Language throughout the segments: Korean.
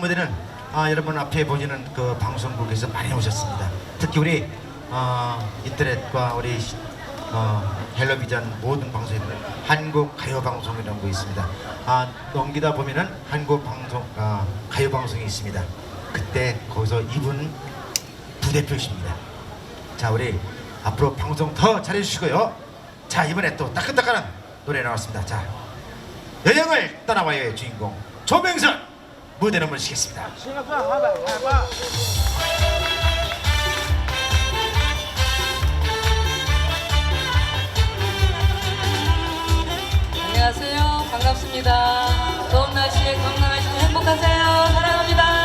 무대는 아, 여러분 앞에 보시는 그 방송국에서 많이 오셨습니다. 특히 우리 어, 인터넷과 우리 시- 어, 텔레비전 모든 방송에는 한국 가요 방송이라는 거 있습니다. 아, 넘기다 보면은 한국 방송 아, 가요 방송이 있습니다. 그때 거기서 이분 부대표이십니다. 자 우리 앞으로 방송 더 잘해주시고요. 자 이번에 또 따끈따끈한 노래 나왔습니다. 자 여행을 떠나봐요의 주인공 조명선 무대로 모시겠습니다. 안녕하세요. 반갑습니다. 더운 날씨에 건강하시고 행복하세요. 사랑합니다.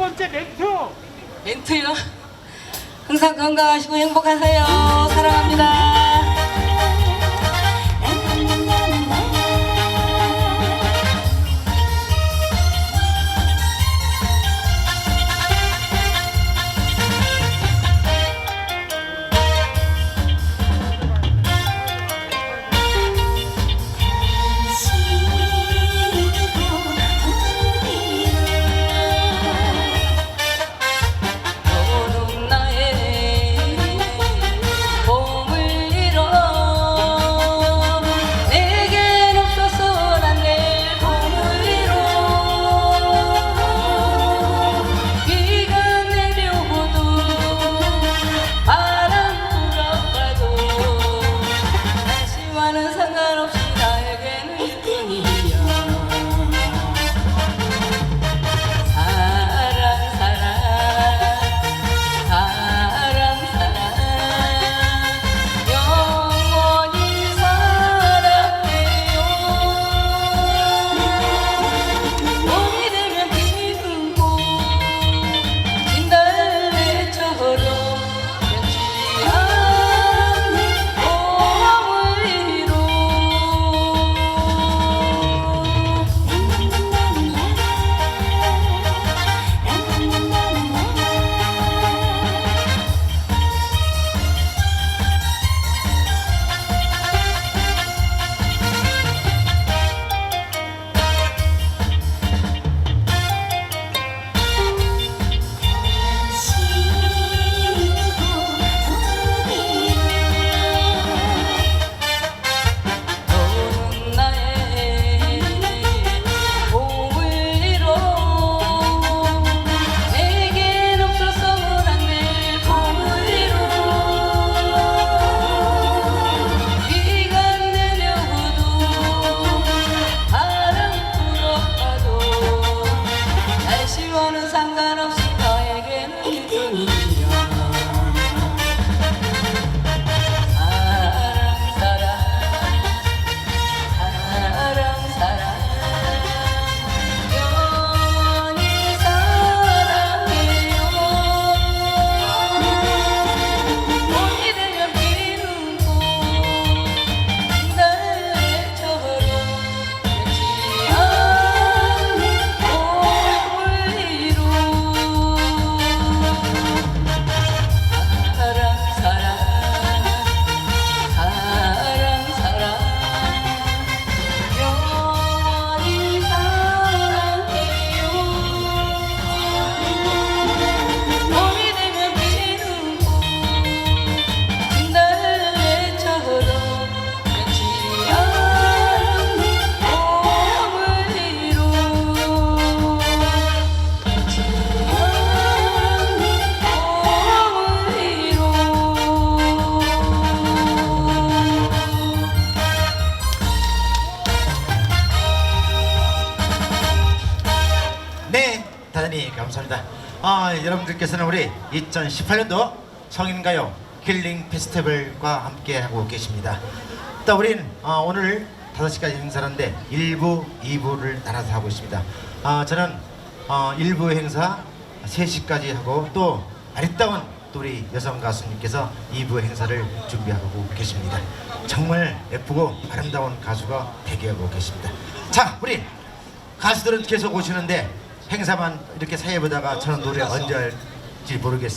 번째 멘트. 멘트요. 항상 건강하시고 행복하세요. 사랑합니다. 좋아하는 상관없어 아, 여러분들께서는 우리 2018년도 성인가요 힐링 페스티벌과 함께 하고 계십니다. 또 우린 어, 오늘 5시까지 행사인데 1부, 2부를 나눠서 하고 있습니다. 아, 저는 어, 1부 행사 3시까지 하고 또 아리따운 또 우리 여성 가수님께서 2부 행사를 준비하고 계십니다. 정말 예쁘고 아름다운 가수가 대기하고 계십니다. 자, 우리 가수들은 계속 오시는데 행사만 이렇게 사회 보다가 저는 노래 언제 할지 모르겠어요.